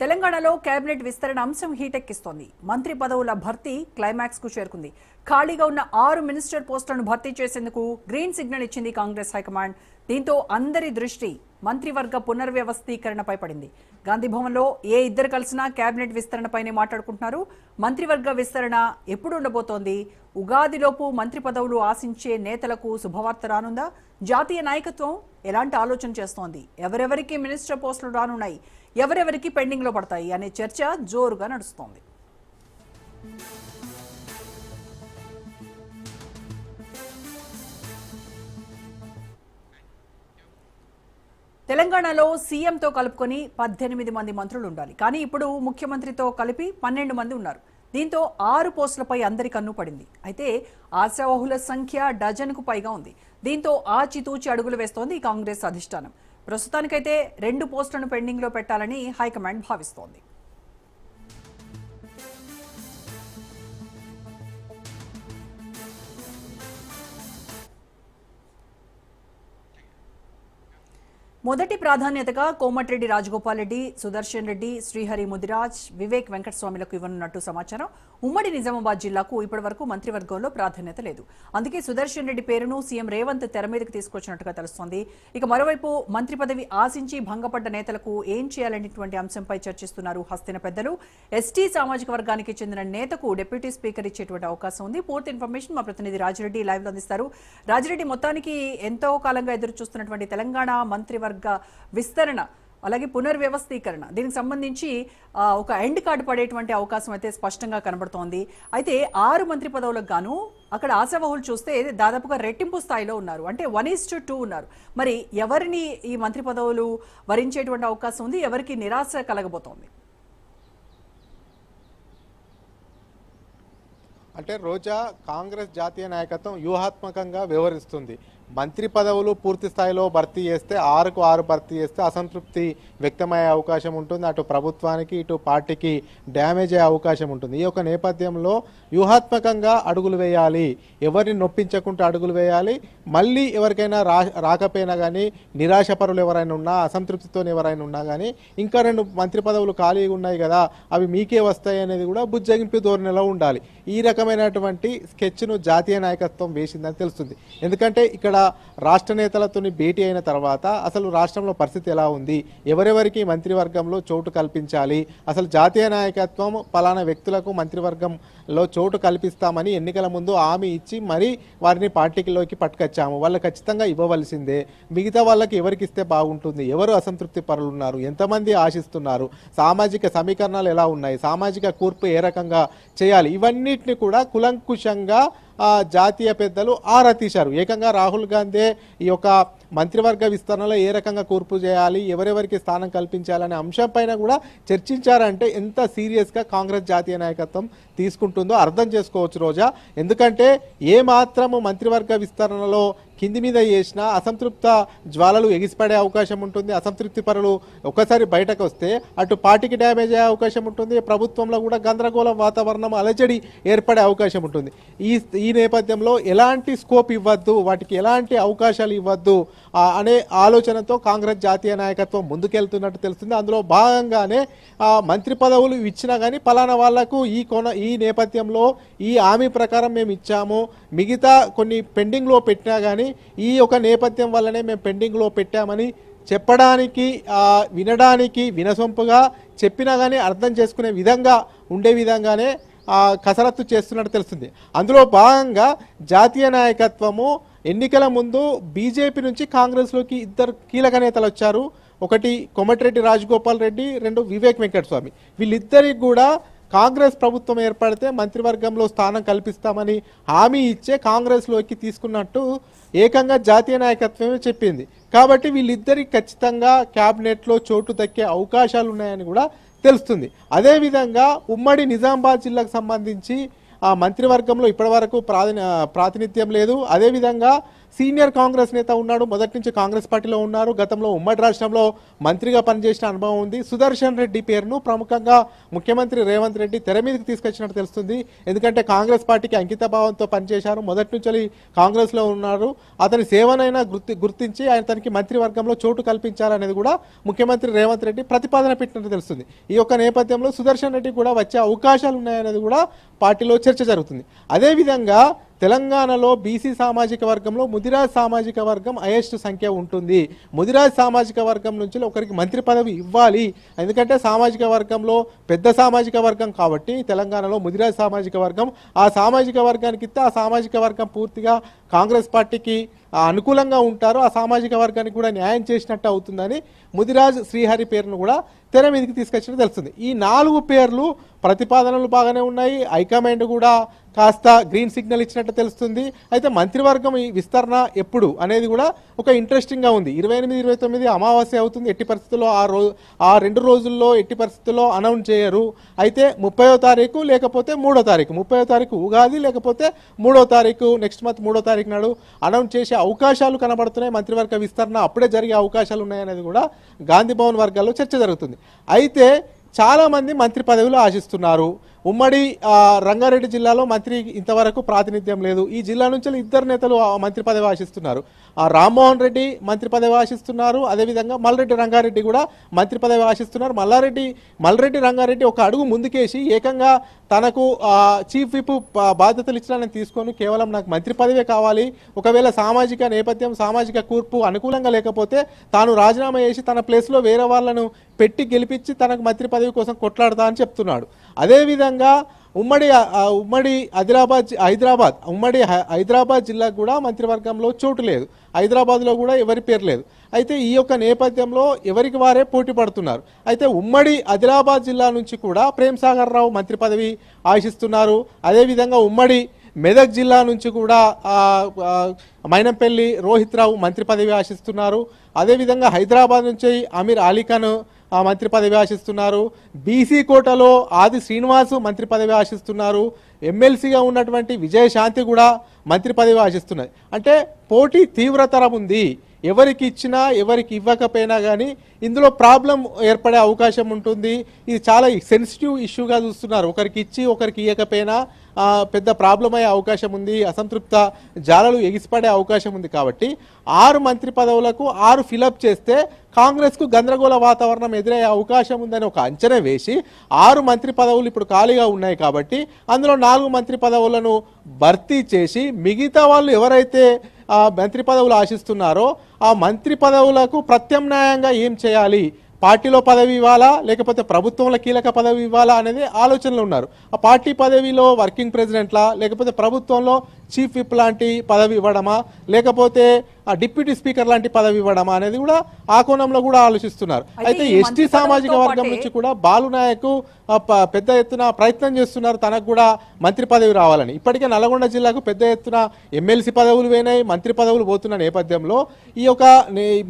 తెలంగాణలో కేబినెట్ విస్తరణ అంశం హీటెక్కిస్తోంది. మంత్రి పదవుల భర్తీ క్లైమాక్స్కు చేరుకుంది. ఖాళీగా ఉన్న ఆరు మినిస్టర్ పోస్టులను భర్తీ చేసేందుకు గ్రీన్ సిగ్నల్ ఇచ్చింది కాంగ్రెస్ హైకమాండ్. దీంతో అందరి దృష్టి మంత్రివర్గ పునర్వ్యవస్థీకరణపై పడింది. గాంధీభవన్లో ఏ ఇద్దరు కలిసినా కేబినెట్ విస్తరణపైనే మాట్లాడుకుంటున్నారు. మంత్రివర్గ విస్తరణ ఎప్పుడు ఉండబోతోంది? ఉగాదిలోపు మంత్రి పదవులు ఆశించే నేతలకు శుభవార్త రానుందా? జాతీయ నాయకత్వం ఎలాంటి ఆలోచన చేస్తోంది? ఎవరెవరికి మినిస్టర్ పోస్టులు రానున్నాయి? ఎవరెవరికి పెండింగ్లో పడతాయి? అనే చర్చ జోరుగా నడుస్తోంది. తెలంగాణలో సీఎంతో కలుపుకొని పద్దెనిమిది మంది మంత్రులు ఉండాలి కానీ ఇప్పుడు ముఖ్యమంత్రితో కలిపి పన్నెండు మంది ఉన్నారు. దీంతో ఆరు పోస్టులపై అందరి కన్ను పడింది. అయితే ఆశావాహుల సంఖ్య డజన్కు పైగా ఉంది. దీంతో ఆచితూచి అడుగులు వేస్తోంది కాంగ్రెస్ అధిష్టానం. ప్రస్తుతానికైతే రెండు పోస్టులను పెండింగ్లో పెట్టాలని హైకమాండ్ భావిస్తోంది. మొదటి ప్రాధాన్యతగా కోమటిరెడ్డి రాజగోపాల్ రెడ్డి సుదర్శన్ రెడ్డి శ్రీహరి ముదిరాజ్ వివేక్ వెంకటస్వామిలకు ఇవ్వనున్నట్టు సమాచారం. ఉమ్మడి నిజామాబాద్ జిల్లాకు ఇప్పటివరకు మంత్రివర్గంలో ప్రాధాన్యత లేదు. అందుకే సుదర్శన్ రెడ్డి పేరును సీఎం రేవంత్ తెర మీదకు తీసుకొచ్చినట్టుగా తెలుస్తోంది. ఇక మరోవైపు మంత్రి పదవి ఆశించి భంగపడ్డ నేతలకు ఏం చేయాలనేటువంటి అంశంపై చర్చిస్తున్నారు హస్తిన పెద్దలు. ఎస్టీ సామాజిక వర్గానికి చెందిన నేతకు డిప్యూటీ స్పీకర్ ఇచ్చేటువంటి అవకాశం ఉంది. పూర్తి ఇన్ఫర్మేషన్ మా ప్రతినిధి రాజిరెడ్డి లైవ్లో అందిస్తారు. రాజిరెడ్డి మొత్తానికి ఎంతో కాలంగా ఎదురు చూస్తున్నటువంటి తెలంగాణ మంత్రివర్గ విస్తరణ అలాగే పునర్వ్యవస్థీకరణ. దీనికి సంబంధించి ఒక ఎండ్ కార్డు పడేటువంటి అవకాశం అయితే స్పష్టంగా కనబడుతోంది. అయితే ఆరు మంత్రి పదవులకు గాను అక్కడ ఆశావహులు చూస్తే దాదాపుగా రెట్టింపు స్థాయిలో ఉన్నారు. అంటే వన్ ఈస్ టు టూ ఉన్నారు. మరి ఎవరిని ఈ మంత్రి పదవులు వరించేటువంటి అవకాశం ఉంది? ఎవరికి నిరాశ కలగబోతోంది? అంటే రోజా కాంగ్రెస్ జాతీయ నాయకత్వం వ్యూహాత్మకంగా వ్యవహరిస్తుంది మంత్రి పదవులు పూర్తి స్థాయిలో భర్తీ చేస్తే ఆరుకు ఆరు భర్తీ చేస్తే అసంతృప్తి వ్యక్తమయ్యే అవకాశం ఉంటుంది. అటు ప్రభుత్వానికి ఇటు పార్టీకి డ్యామేజ్ అయ్యే అవకాశం ఉంటుంది. ఈ యొక్క నేపథ్యంలో వ్యూహాత్మకంగా అడుగులు వేయాలి. ఎవరిని నొప్పించకుండా అడుగులు వేయాలి. మళ్ళీ ఎవరికైనా రా రాకపోయినా కానీ నిరాశపరులు ఎవరైనా ఉన్నా అసంతృప్తితో ఎవరైనా ఉన్నా కానీ ఇంకా రెండు మంత్రి పదవులు ఖాళీగా ఉన్నాయి కదా అవి మీకే వస్తాయి అనేది కూడా బుజ్జగింపు ధోరణిలో ఉండాలి. ఈ రకమైనటువంటి స్కెచ్ను జాతీయ నాయకత్వం వేసిందని తెలుస్తుంది. ఎందుకంటే ఇక్కడ రాష్ట్ర నేతలతో భేటీ అయిన తర్వాత అసలు రాష్ట్రంలో పరిస్థితి ఎలా ఉంది? ఎవరెవరికి మంత్రివర్గంలో చోటు కల్పించాలి? అసలు జాతీయ నాయకత్వం పలానా వ్యక్తులకు మంత్రివర్గంలో చోటు కల్పిస్తామని ఎన్నికల ముందు హామీ ఇచ్చి మరీ వారిని పార్టీలోకి పట్టుకొచ్చాము. వాళ్ళు ఖచ్చితంగా ఇవ్వవలసిందే. మిగతా వాళ్ళకి ఎవరికి ఇస్తే బాగుంటుంది? ఎవరు అసంతృప్తి పరులు ఉన్నారు ఎంతమంది ఆశిస్తున్నారు? సామాజిక సమీకరణాలు ఎలా ఉన్నాయి? సామాజిక కూర్పు ఏ రకంగా చేయాలి? ఇవన్నిటిని కూడా కులంకుశంగా జాతీయ పెద్దలు ఆరా తీశారు. ఏకంగా రాహుల్ గాంధీ ఈ యొక్క మంత్రివర్గ విస్తరణలో ఏ రకంగా కూర్పు చేయాలి ఎవరెవరికి స్థానం కల్పించాలనే అంశంపైన కూడా చర్చించారంటే ఎంత సీరియస్గా కాంగ్రెస్ జాతీయ నాయకత్వం తీసుకుంటుందో అర్థం చేసుకోవచ్చు రోజా. ఎందుకంటే ఏ మాత్రము మంత్రివర్గ విస్తరణలో కింది మీద చేసినా అసంతృప్త జ్వాలలు ఎగిసిపడే అవకాశం ఉంటుంది అసంతృప్తి పరులు ఒక్కసారి బయటకు వస్తే అటు పార్టీకి డ్యామేజ్ అయ్యే అవకాశం ఉంటుంది ప్రభుత్వంలో కూడా గందరగోళం వాతావరణం అలజడి ఏర్పడే అవకాశం ఉంటుంది. ఈ ఈ నేపథ్యంలో ఎలాంటి స్కోప్ ఇవ్వద్దు వాటికి ఎలాంటి అవకాశాలు ఇవ్వద్దు అనే ఆలోచనతో కాంగ్రెస్ జాతీయ నాయకత్వం ముందుకెళ్తున్నట్టు తెలుస్తుంది. అందులో భాగంగానే మంత్రి పదవులు ఇచ్చినా కానీ పలానా వాళ్ళకు ఈ కొన ఈ నేపథ్యంలో ఈ హామీ ప్రకారం మేము ఇచ్చాము. మిగతా కొన్ని పెండింగ్లో పెట్టినా కానీ ఈ ఒక నేపథ్యం వల్లనే మేము పెండింగ్లో పెట్టామని చెప్పడానికి వినడానికి వినసొంపుగా చెప్పినా కానీ అర్థం చేసుకునే విధంగా ఉండే విధంగానే కసరత్తు చేస్తున్నట్టు తెలుస్తుంది. అందులో భాగంగా జాతీయ నాయకత్వము ఎన్నికల ముందు బీజేపీ నుంచి కాంగ్రెస్లోకి ఇద్దరు కీలక నేతలు వచ్చారు. ఒకటి కొమటిరెడ్డి రాజగోపాల్ రెడ్డి రెండు వివేక్ వెంకటస్వామి. వీళ్ళిద్దరికి కూడా కాంగ్రెస్ ప్రభుత్వం ఏర్పడితే మంత్రివర్గంలో స్థానం కల్పిస్తామని హామీ ఇచ్చే కాంగ్రెస్లోకి తీసుకున్నట్టు ఏకంగా జాతీయ నాయకత్వమే చెప్పింది. కాబట్టి వీళ్ళిద్దరికి ఖచ్చితంగా క్యాబినెట్లో చోటు దక్కే అవకాశాలు ఉన్నాయని కూడా తెలుస్తుంది. అదేవిధంగా ఉమ్మడి నిజామాబాద్ జిల్లాకు సంబంధించి మంత్రివర్గంలో ఇప్పటివరకు ప్రాధి ప్రాతినిధ్యం లేదు. అదేవిధంగా సీనియర్ కాంగ్రెస్ నేత ఉన్నాడు మొదటి నుంచి కాంగ్రెస్ పార్టీలో ఉన్నారు. గతంలో ఉమ్మడి రాష్ట్రంలో మంత్రిగా పనిచేసిన అనుభవం ఉంది. సుదర్శన్ రెడ్డి పేరును ప్రముఖంగా ముఖ్యమంత్రి రేవంత్ రెడ్డి తెర మీదకి తీసుకొచ్చినట్టు తెలుస్తుంది. ఎందుకంటే కాంగ్రెస్ పార్టీకి అంకిత భావంతో పనిచేశారు. మొదటి నుంచి కాంగ్రెస్లో ఉన్నారు. అతని సేవనైనా గుర్తి గుర్తించి ఆయన తనకి మంత్రివర్గంలో చోటు కల్పించాలనేది కూడా ముఖ్యమంత్రి రేవంత్ రెడ్డి ప్రతిపాదన పెట్టినట్టు తెలుస్తుంది. ఈ యొక్క నేపథ్యంలో సుదర్శన్ రెడ్డి కూడా వచ్చే అవకాశాలు ఉన్నాయనేది కూడా పార్టీలో చర్చ జరుగుతుంది. అదేవిధంగా తెలంగాణలో బీసీ సామాజిక వర్గంలో ముదిరాజ్ సామాజిక వర్గం హైయెస్ట్ సంఖ్య ఉంటుంది. ముదిరాజ్ సామాజిక వర్గం నుంచి ఒకరికి మంత్రి పదవి ఇవ్వాలి. ఎందుకంటే సామాజిక వర్గంలో పెద్ద సామాజిక వర్గం కాబట్టి తెలంగాణలో ముదిరాజ్ సామాజిక వర్గం. ఆ సామాజిక వర్గానికి ఇస్తే ఆ సామాజిక వర్గం పూర్తిగా కాంగ్రెస్ పార్టీకి అనుకూలంగా ఉంటారు ఆ సామాజిక వర్గానికి కూడా న్యాయం చేసినట్టు అవుతుందని ముదిరాజ్ శ్రీహరి పేరును కూడా తెర మీదకి తీసుకొచ్చినట్టు తెలుస్తుంది. ఈ నాలుగు పేర్లు ప్రతిపాదనలు బాగానే ఉన్నాయి. హైకమాండ్ కూడా కాస్త గ్రీన్ సిగ్నల్ ఇచ్చినట్టు తెలుస్తుంది. అయితే మంత్రివర్గం ఈ విస్తరణ ఎప్పుడు అనేది కూడా ఒక ఇంట్రెస్టింగ్గా ఉంది. ఇరవై ఎనిమిది ఇరవై తొమ్మిది అమావాస్య అవుతుంది. ఎట్టి పరిస్థితుల్లో ఆ రోజు ఆ రెండు రోజుల్లో ఎట్టి పరిస్థితుల్లో అనౌన్స్ చేయరు. అయితే ముప్పయో తారీఖు లేకపోతే మూడో తారీఖు. ముప్పయో తారీఖు ఉగాది లేకపోతే మూడో తారీఖు నెక్స్ట్ మంత్ మూడో తారీఖు నాడు అనౌన్స్ చేసే అవకాశాలు కనబడుతున్నాయి. మంత్రివర్గ విస్తరణ అప్పుడే జరిగే అవకాశాలు ఉన్నాయనేది కూడా గాంధీ భవన్ వర్గాల్లో చర్చ జరుగుతుంది. అయితే చాలామంది మంత్రి పదవులు ఆశిస్తున్నారు. ఉమ్మడి రంగారెడ్డి జిల్లాలో మంత్రి ఇంతవరకు ప్రాతినిధ్యం లేదు. ఈ జిల్లా నుంచి ఇద్దరు నేతలు మంత్రి పదవి ఆశిస్తున్నారు. ఆ రామ్మోహన్ రెడ్డి మంత్రి పదవి ఆశిస్తున్నారు. అదేవిధంగా మల్రెడ్డి రంగారెడ్డి కూడా మంత్రి పదవి ఆశిస్తున్నారు. మల్లారెడ్డి మల్రెడ్డి రంగారెడ్డి ఒక అడుగు ముందుకేసి ఏకంగా తనకు చీఫ్ విప్ బాధ్యతలు ఇచ్చిన తీసుకొని. కేవలం నాకు మంత్రి పదవే కావాలి. ఒకవేళ సామాజిక నేపథ్యం సామాజిక కూర్పు అనుకూలంగా లేకపోతే తాను రాజీనామా చేసి తన ప్లేస్లో వేరే వాళ్ళను పెట్టి గెలిపించి తనకు మంత్రి పదవి కోసం కొట్లాడతా అని చెప్తున్నాడు. అదేవిధంగా ఉమ్మడి ఉమ్మడి ఆదిలాబాద్ హైదరాబాద్ ఉమ్మడి హై- హైదరాబాద్ జిల్లాకు కూడా మంత్రివర్గంలో చోటు లేదు. హైదరాబాద్లో కూడా ఎవరి పేరు లేదు. అయితే ఈ యొక్క నేపథ్యంలో ఎవరికి వారే పోటీ పడుతున్నారు? అయితే ఉమ్మడి ఆదిలాబాద్ జిల్లా నుంచి కూడా ప్రేమ్ సాగర్ రావు మంత్రి పదవి ఆశిస్తున్నారు. అదేవిధంగా ఉమ్మడి మెదక్ జిల్లా నుంచి కూడా మైనంపల్లి రోహిత్ రావు మంత్రి పదవి ఆశిస్తున్నారు. అదేవిధంగా హైదరాబాద్ నుంచి అమీర్ అలీఖాన్ ఆ మంత్రి పదవి ఆశిస్తున్నారు. బీసీ కోటలో ఆది శ్రీనివాసు మంత్రి పదవి ఆశిస్తున్నారు. ఎమ్మెల్సీగా ఉన్నటువంటి విజయశాంతి కూడా మంత్రి పదవి ఆశిస్తున్నది. అంటే పోటీ తీవ్రతరం ఉంది. ఎవరికి ఇచ్చినా ఎవరికి ఇవ్వకపోయినా కానీ ఇందులో ప్రాబ్లం ఏర్పడే అవకాశం ఉంటుంది. ఇది చాలా సెన్సిటివ్ ఇష్యూగా చూస్తున్నారు. ఒకరికి ఇచ్చి ఒకరికి ఇవ్వకపోయినా పెద్ద ప్రాబ్లం అయ్యే అవకాశం ఉంది అసంతృప్త జాలలు ఎగిసిపడే అవకాశం ఉంది కాబట్టి ఆరు మంత్రి పదవులకు ఆరు ఫిలప్ చేస్తే కాంగ్రెస్కు గందరగోళ వాతావరణం ఎదురయ్యే అవకాశం ఉందని ఒక అంచనా వేసి ఆరు మంత్రి పదవులు ఇప్పుడు ఖాళీగా ఉన్నాయి కాబట్టి అందులో నాలుగు మంత్రి పదవులను భర్తీ చేసి మిగతా వాళ్ళు ఎవరైతే మంత్రి పదవులు ఆశిస్తున్నారో ఆ మంత్రి పదవులకు ప్రత్యామ్నాయంగా ఏం చేయాలి? పార్టీలో పదవి ఇవ్వాలా? లేకపోతే ప్రభుత్వంలో కీలక పదవి ఇవ్వాలా అనేది ఆలోచనలో ఉన్నారు. ఆ పార్టీ పదవిలో వర్కింగ్ ప్రెసిడెంట్లా? లేకపోతే ప్రభుత్వంలో చీఫ్ విప్ లాంటి పదవి ఇవ్వడమా? లేకపోతే ఆ డిప్యూటీ స్పీకర్ లాంటి పదవి ఇవ్వడమా అనేది కూడా ఆ కోణంలో కూడా ఆలోచిస్తున్నారు. అయితే ఎస్టీ సామాజిక వర్గం నుంచి కూడా బాలు నాయక్ ఆ, ప- పెద్ద ఎత్తున ప్రయత్నం చేస్తున్నారు. తనకు కూడా మంత్రి పదవి రావాలని. ఇప్పటికే నల్గొండ జిల్లాకు పెద్ద ఎత్తున ఎమ్మెల్సీ పదవులు పోయినాయి. మంత్రి పదవులు పోతున్న నేపథ్యంలో ఈ యొక్క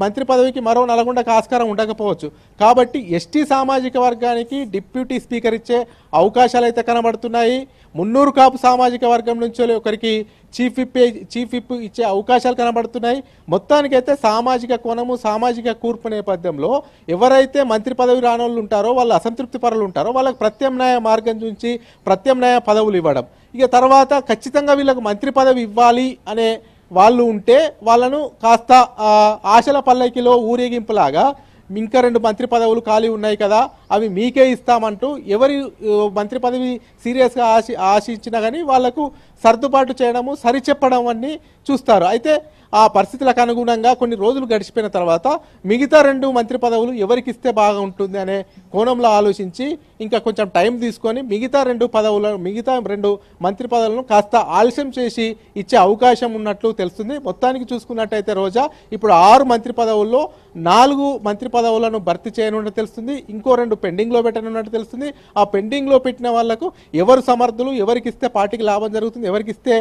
మంత్రి పదవికి మరో నల్గొండకు ఆస్కారం ఉండకపోవచ్చు. కాబట్టి ఎస్టీ సామాజిక వర్గానికి డిప్యూటీ స్పీకర్ ఇచ్చే అవకాశాలు అయితే కనబడుతున్నాయి. మున్నూరు కాపు సామాజిక వర్గం నుంచి ఒకరికి చీఫ్ విప్ చీఫ్ విప్ ఇచ్చే అవకాశాలు కనబడుతున్నాయి. మొత్తానికైతే సామాజిక కోణము సామాజిక కూర్పు నేపథ్యంలో ఎవరైతే మంత్రి పదవి రానోళ్ళు ఉంటారో వాళ్ళు అసంతృప్తి పరులు ఉంటారో వాళ్ళకి ప్రత్యామ్నాయ మార్గం నుంచి ప్రత్యామ్నాయ పదవులు ఇవ్వడం. ఇక తర్వాత ఖచ్చితంగా వీళ్ళకు మంత్రి పదవి ఇవ్వాలి అనే వాళ్ళు ఉంటే వాళ్ళను కాస్త ఆశల పల్లకిలో ఊరేగింపులాగా ఇంకా రెండు మంత్రి పదవులు ఖాళీ ఉన్నాయి కదా అవి మీకే ఇస్తామంటూ ఎవరి మంత్రి పదవి సీరియస్గా ఆశి ఆశించినా కానీ వాళ్ళకు సర్దుబాటు చేయడము సరిచెప్పడం అన్నీ చూస్తారు. అయితే ఆ పరిస్థితులకు అనుగుణంగా కొన్ని రోజులు గడిచిపోయిన తర్వాత మిగతా రెండు మంత్రి పదవులు ఎవరికి ఇస్తే బాగా ఉంటుంది అనే కోణంలో ఆలోచించి ఇంకా కొంచెం టైం తీసుకొని మిగతా రెండు పదవులను మిగతా రెండు మంత్రి పదవులను కాస్త ఆలస్యం చేసి ఇచ్చే అవకాశం ఉన్నట్లు తెలుస్తుంది. మొత్తానికి చూసుకున్నట్టయితే రోజా ఇప్పుడు ఆరు మంత్రి పదవుల్లో నాలుగు మంత్రి పదవులను భర్తీ చేయనున్నట్టు తెలుస్తుంది. ఇంకో రెండు పెండింగ్లో పెట్టనున్నట్టు తెలుస్తుంది. ఆ పెండింగ్లో పెట్టిన వాళ్ళకు ఎవరు సమర్థులు ఎవరికి ఇస్తే పార్టీకి లాభం జరుగుతుంది ఎవరికి ఇస్తే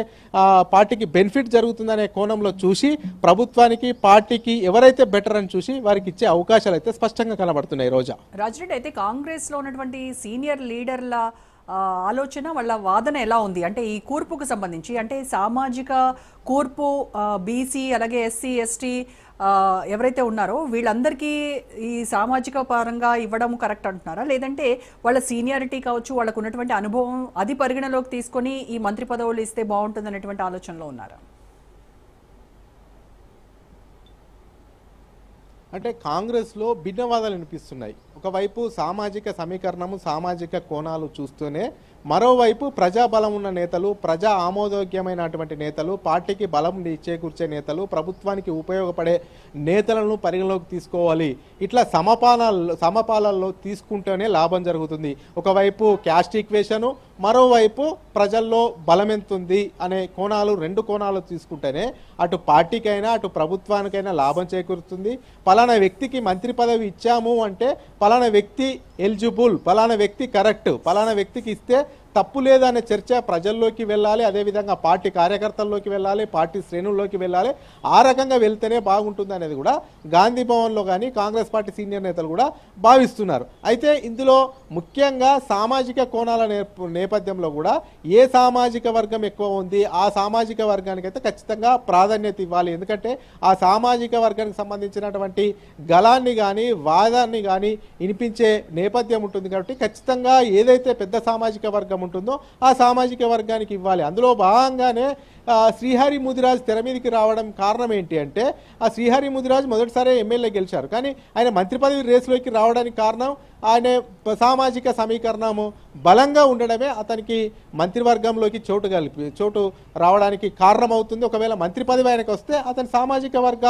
పార్టీకి బెనిఫిట్ జరుగుతుంది అనే కోణంలో చూసి ప్రభుత్వానికి పార్టీకి ఎవరైతే బెటర్ అని చూసి వారికి ఇచ్చే అవకాశాలు అయితే స్పష్టంగా కనబడుతున్నాయి రోజా. రాజరెడ్డి అయితే కాంగ్రెస్లో ఉన్నటువంటి సీనియర్ లీడర్ల ఆలోచన వాళ్ళ వాదన ఎలా ఉంది? అంటే ఈ కూర్పుకు సంబంధించి అంటే సామాజిక కూర్పు బీసీ అలాగే ఎస్సీ ఎస్టీ ఎవరైతే ఉన్నారో వీళ్ళందరికీ ఈ సామాజిక పరంగా ఇవ్వడం కరెక్ట్ అంటున్నారా? లేదంటే వాళ్ళ సీనియారిటీ కావచ్చు వాళ్ళకు ఉన్నటువంటి అనుభవం అది పరిగణలోకి తీసుకొని ఈ మంత్రి పదవులు ఇస్తే బాగుంటుంది అనేటువంటి ఆలోచనలో ఉన్నారా? అంటే కాంగ్రెస్లో భిన్నవాదాలు వినిపిస్తున్నాయి. ఒకవైపు సామాజిక సమీకరణము సామాజిక కోణాలు చూస్తూనే మరోవైపు ప్రజాబలం ఉన్న నేతలు ప్రజా ఆమోదయోగ్యమైనటువంటి నేతలు పార్టీకి బలం చేకూర్చే నేతలు ప్రభుత్వానికి ఉపయోగపడే నేతలను పరిగణలోకి తీసుకోవాలి. ఇట్లా సమపాలనలో సమపాలల్లో తీసుకుంటేనే లాభం జరుగుతుంది. ఒకవైపు క్యాస్ట్ ఈక్వేషను మరోవైపు ప్రజల్లో బలమెంతుంది అనే కోణాలు రెండు కోణాలు తీసుకుంటేనే అటు పార్టీకైనా అటు ప్రభుత్వానికైనా లాభం చేకూరుతుంది. పలానా వ్యక్తికి మంత్రి పదవి ఇచ్చాము అంటే పలానా వ్యక్తి ఎలిజిబుల్ పలానా వ్యక్తి కరెక్ట్ పలానా వ్యక్తికి ఇస్తే తప్పు లేదనే చర్చ ప్రజల్లోకి వెళ్ళాలి అదేవిధంగా పార్టీ కార్యకర్తల్లోకి వెళ్ళాలి పార్టీ శ్రేణుల్లోకి వెళ్ళాలి. ఆ రకంగా వెళ్తేనే బాగుంటుంది అనేది కూడా గాంధీ భవన్లో కానీ కాంగ్రెస్ పార్టీ సీనియర్ నేతలు కూడా భావిస్తున్నారు. అయితే ఇందులో ముఖ్యంగా సామాజిక కోణాల నేపథ్యంలో కూడా ఏ సామాజిక వర్గం ఎక్కువ ఉంది ఆ సామాజిక వర్గానికి అయితే ఖచ్చితంగా ప్రాధాన్యత ఇవ్వాలి. ఎందుకంటే ఆ సామాజిక వర్గానికి సంబంధించినటువంటి గలాన్ని కానీ వాదాన్ని కానీ వినిపించే నేపథ్యం ఉంటుంది కాబట్టి ఖచ్చితంగా ఏదైతే పెద్ద సామాజిక వర్గం ఉంటుందో ఆ సామాజిక వర్గానికి ఇవ్వాలి. అందులో భాగంగానే శ్రీహరి ముదిరాజ్ తెర మీదకి రావడం కారణం ఏంటి అంటే ఆ శ్రీహరి ముదిరాజ్ మొదటిసారి ఎమ్మెల్యే గెలిచారు. కానీ ఆయన మంత్రి పదవి రేసులోకి రావడానికి కారణం ఆయన సామాజిక సమీకరణము బలంగా ఉండడమే అతనికి మంత్రివర్గంలోకి చోటు కలిపి చోటు రావడానికి కారణమవుతుంది. ఒకవేళ మంత్రి పదవి ఆయనకు వస్తే అతని సామాజిక వర్గ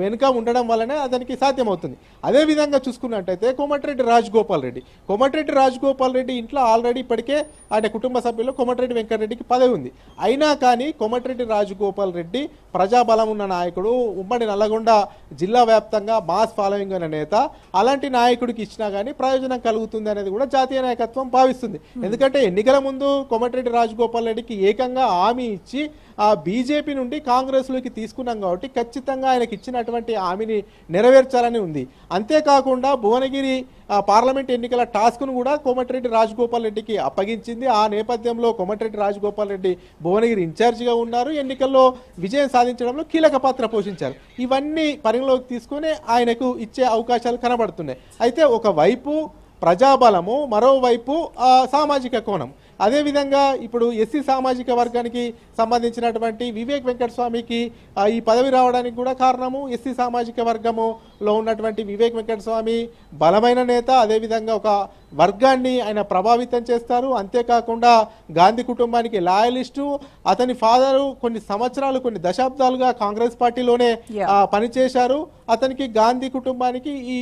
వెనుక ఉండడం వల్లనే అతనికి సాధ్యమవుతుంది. అదే విధంగా చూసుకున్నట్టయితే కోమటిరెడ్డి రాజగోపాల్ రెడ్డి. కోమటిరెడ్డి రాజగోపాల్ రెడ్డి ఇంట్లో ఆల్రెడీ ఇప్పటికే ఆయన కుటుంబ సభ్యుల్లో కోమటిరెడ్డి వెంకటరెడ్డికి పదవి ఉంది. అయినా కానీ కోమటిరెడ్డి రాజగోపాల్ రెడ్డి ప్రజాబలం ఉన్న నాయకుడు ఉమ్మడి నల్లగొండ జిల్లా వ్యాప్తంగా మాస్ ఫాలోయింగ్ అనే నేత. అలాంటి నాయకుడికి ఇచ్చినా కానీ ప్రయోజనం కలుగుతుంది అనేది కూడా జాతీయ నాయకత్వం భావిస్తుంది. ఎందుకంటే ఎన్నికల ముందు కోమటిరెడ్డి రాజగోపాల్ రెడ్డికి ఏకంగా హామీ ఇచ్చి ఆ బీజేపీ నుండి కాంగ్రెస్లోకి తీసుకున్నాం కాబట్టి ఖచ్చితంగా ఆయనకి ఇచ్చినటువంటి హామీని నెరవేర్చాలని ఉంది. అంతేకాకుండా భువనగిరి పార్లమెంట్ ఎన్నికల టాస్క్ను కూడా కోమటిరెడ్డి రాజగోపాల్ రెడ్డికి అప్పగించింది. ఆ నేపథ్యంలో కోమటిరెడ్డి రాజగోపాల్ రెడ్డి భువనగిరి ఇన్ఛార్జిగా ఉన్నారు. ఎన్నికల్లో విజయం సాధించడంలో కీలక పాత్ర పోషించారు. ఇవన్నీ పరిగణలోకి తీసుకుని ఆయనకు ఇచ్చే అవకాశాలు కనబడుతున్నాయి. అయితే ఒకవైపు ప్రజాబలము మరోవైపు సామాజిక కోణం. అదేవిధంగా ఇప్పుడు ఎస్సీ సామాజిక వర్గానికి సంబంధించినటువంటి వివేక్ వెంకటస్వామికి ఈ పదవి రావడానికి కూడా కారణము ఎస్సీ సామాజిక వర్గములో ఉన్నటువంటి వివేక్ వెంకటస్వామి బలమైన నేత అదేవిధంగా ఒక వర్గాన్ని ఆయన ప్రభావితం చేస్తారు. అంతేకాకుండా గాంధీ కుటుంబానికి లాయలిస్టు అతని ఫాదరు కొన్ని సంవత్సరాలు కొన్ని దశాబ్దాలుగా కాంగ్రెస్ పార్టీలోనే పనిచేశారు. అతనికి గాంధీ కుటుంబానికి ఈ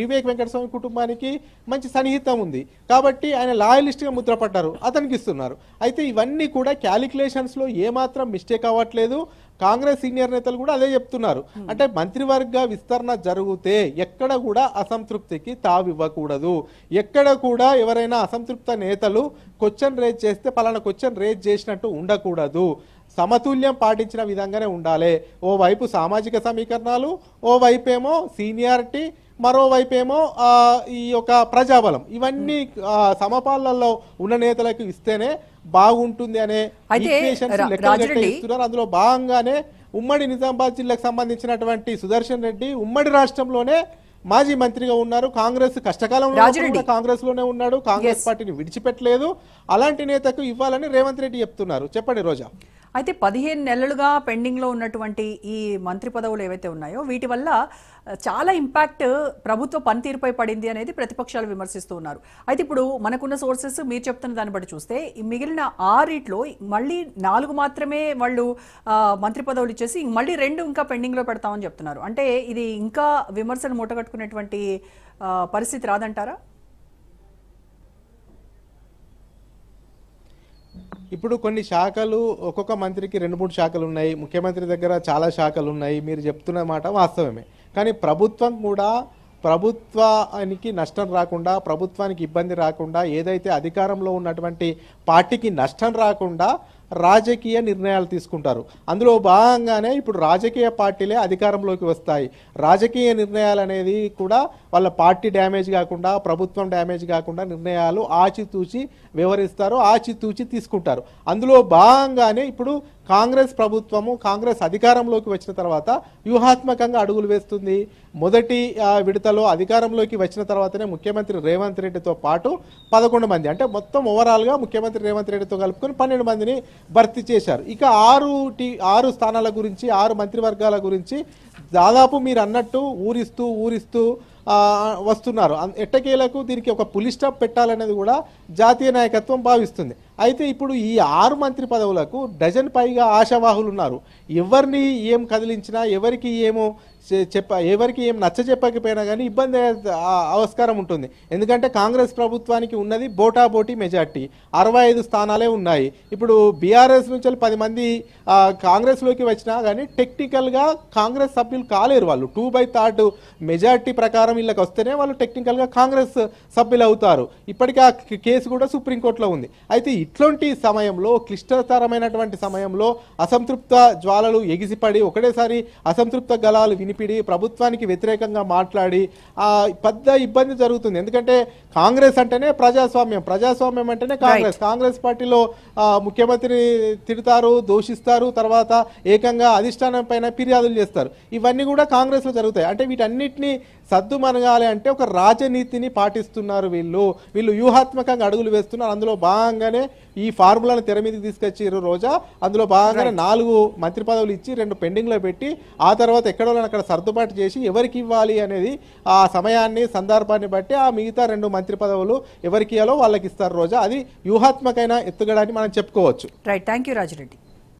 వివేక్ వెంకటస్వామి కుటుంబానికి మంచి సన్నిహితం ఉంది. కాబట్టి ఆయన లాయలిస్ట్గా ముద్రపడ్డారు. అతనికి ఇస్తున్నారు అయితే ఇవన్నీ కూడా క్యాలిక్యులేషన్స్లో ఏమాత్రం మిస్టేక్ అవ్వట్లేదు. కాంగ్రెస్ సీనియర్ నేతలు కూడా అదే చెప్తున్నారు. అంటే మంత్రివర్గ విస్తరణ జరిగితే ఎక్కడ కూడా అసంతృప్తికి తావివ్వకూడదు. ఎక్కడ కూడా ఎవరైనా అసంతృప్త నేతలు క్వశ్చన్ రేజ్ చేస్తే పలానా క్వశ్చన్ రేజ్ చేసినట్టు ఉండకూడదు. సమతుల్యం పాటించిన విధంగానే ఉండాలి. ఓవైపు సామాజిక సమీకరణాలు ఓవైపేమో సీనియారిటీ మరోవైపేమో ఆ, ఈ యొక్క ప్రజాబలం. ఇవన్నీ ఆ, సమపాలనలో ఉన్న నేతలకు ఇస్తేనే బాగుంటుంది అనే అందులో భాగంగానే ఉమ్మడి నిజామాబాద్ జిల్లాకు సంబంధించినటువంటి సుదర్శన్ రెడ్డి ఉమ్మడి రాష్ట్రంలోనే మాజీ మంత్రిగా ఉన్నారు. కాంగ్రెస్ కష్టకాలంలో. కాంగ్రెస్లోనే ఉన్నాడు. కాంగ్రెస్. పార్టీని విడిచిపెట్టలేదు. అలాంటి నేతకు ఇవ్వాలని రేవంత్ రెడ్డి చెప్తున్నారు. చెప్పండి రోజా. అయితే పదిహేను నెలలుగా పెండింగ్లో ఉన్నటువంటి ఈ మంత్రి పదవులు ఏవైతే ఉన్నాయో వీటి వల్ల చాలా ఇంపాక్ట్ ప్రభుత్వ పనితీరుపై పడింది అనేది ప్రతిపక్షాలు విమర్శిస్తూ ఉన్నారు. అయితే ఇప్పుడు మనకున్న సోర్సెస్ మీరు చెప్తున్న దాన్ని బట్టి చూస్తే మిగిలిన ఆరిట్లో మళ్ళీ నాలుగు మాత్రమే వాళ్ళు మంత్రి పదవులు ఇచ్చేసి మళ్ళీ రెండు ఇంకా పెండింగ్లో పెడతామని చెప్తున్నారు. అంటే ఇది ఇంకా విమర్శలు మూటగట్టుకునేటువంటి పరిస్థితి రాదంటారా? ఇప్పుడు కొన్ని శాఖలు ఒక్కొక్క మంత్రికి రెండు మూడు శాఖలు ఉన్నాయి. ముఖ్యమంత్రి దగ్గర చాలా శాఖలు ఉన్నాయి. మీరు చెప్తున్న మాట వాస్తవమే. కానీ ప్రభుత్వం కూడా ప్రభుత్వానికి నష్టం రాకుండా ప్రభుత్వానికి ఇబ్బంది రాకుండా ఏదైతే అధికారంలో ఉన్నటువంటి పార్టీకి నష్టం రాకుండా రాజకీయ నిర్ణయాలు తీసుకుంటారు. అందులో భాగంగానే ఇప్పుడు రాజకీయ పార్టీలే అధికారంలోకి వస్తాయి. రాజకీయ నిర్ణయాలు అనేది కూడా వాళ్ళ పార్టీ డ్యామేజ్ కాకుండా ప్రభుత్వం డ్యామేజ్ కాకుండా నిర్ణయాలు ఆచితూచి వివరిస్తారు ఆచితూచి తీసుకుంటారు. అందులో భాగంగానే ఇప్పుడు కాంగ్రెస్ ప్రభుత్వము కాంగ్రెస్ అధికారంలోకి వచ్చిన తర్వాత వ్యూహాత్మకంగా అడుగులు వేస్తుంది. మొదటి విడతలో అధికారంలోకి వచ్చిన తర్వాతనే ముఖ్యమంత్రి రేవంత్ రెడ్డితో పాటు పదకొండు మంది అంటే మొత్తం ఓవరాల్గా ముఖ్యమంత్రి రేవంత్ రెడ్డితో కలుపుకొని పన్నెండు మందిని భర్తీ చేశారు. ఇక ఆరు టీ ఆరు స్థానాల గురించి ఆరు మంత్రివర్గాల గురించి దాదాపు మీరు అన్నట్టు ఊరిస్తూ ఊరిస్తూ వస్తున్నారు. ఎట్టకేలకు దీనికి ఒక పులి స్టాప్ పెట్టాలనేది కూడా జాతీయ నాయకత్వం భావిస్తుంది. అయితే ఇప్పుడు ఈ ఆరు మంత్రి పదవులకు డజన్ పైగా ఆశావాహులు ఉన్నారు ఎవరిని ఏం కదిలించినా ఎవరికి ఏమో చెప్ప ఎవరికి ఏం నచ్చ చెప్పకపోయినా కానీ ఇబ్బంది అయ్యే ఆస్కారం ఉంటుంది. ఎందుకంటే కాంగ్రెస్ ప్రభుత్వానికి ఉన్నది బోటాబోటీ మెజార్టీ. అరవై ఐదు స్థానాలే ఉన్నాయి. ఇప్పుడు బీఆర్ఎస్ నుంచి పది మంది కాంగ్రెస్లోకి వచ్చినా కానీ టెక్నికల్గా కాంగ్రెస్ సభ్యులు కాలేరు వాళ్ళు. టూ బై థర్డ్ మెజార్టీ ప్రకారం వీళ్ళకి వస్తేనే వాళ్ళు టెక్నికల్గా కాంగ్రెస్ సభ్యులు అవుతారు. ఇప్పటికీ ఆ కేసు కూడా సుప్రీంకోర్టులో ఉంది. అయితే ఇట్లాంటి సమయంలో క్లిష్టతరమైనటువంటి సమయంలో అసంతృప్త జ్వాలలు ఎగిసిపడి ఒకటేసారి అసంతృప్త గలాలు వినిపిడి ప్రభుత్వానికి వ్యతిరేకంగా మాట్లాడి ఆ పెద్ద ఇబ్బంది జరుగుతుంది. ఎందుకంటే కాంగ్రెస్ అంటేనే ప్రజాస్వామ్యం. ప్రజాస్వామ్యం అంటేనే కాంగ్రెస్. కాంగ్రెస్ పార్టీలో ముఖ్యమంత్రిని తిడతారు దూషిస్తారు తర్వాత ఏకంగా అధిష్టానం పైన ఫిర్యాదులు చేస్తారు. ఇవన్నీ కూడా కాంగ్రెస్లో జరుగుతాయి. అంటే వీటన్నిటిని సద్దు మనగాలి అంటే ఒక రాజనీతిని పాటిస్తున్నారు వీళ్ళు. వీళ్ళు వ్యూహాత్మకంగా అడుగులు వేస్తున్నారు. అందులో భాగంగానే ఈ ఫార్ములాను తెర మీదకి తీసుకొచ్చిర్రు రోజా. అందులో భాగంగానే నాలుగు మంత్రి పదవులు ఇచ్చి రెండు పెండింగ్లో పెట్టి ఆ తర్వాత ఎక్కడో అక్కడ సర్దుబాటు చేసి ఎవరికి ఇవ్వాలి అనేది ఆ సమయాన్ని సందర్భాన్ని బట్టి ఆ మిగతా రెండు మంత్రి పదవులు ఎవరికి ఇవ్వాలో వాళ్ళకి ఇస్తారు రోజా. అది వ్యూహాత్మకమైన ఎత్తుగడని మనం చెప్పుకోవచ్చు. Right thank you Rajireddy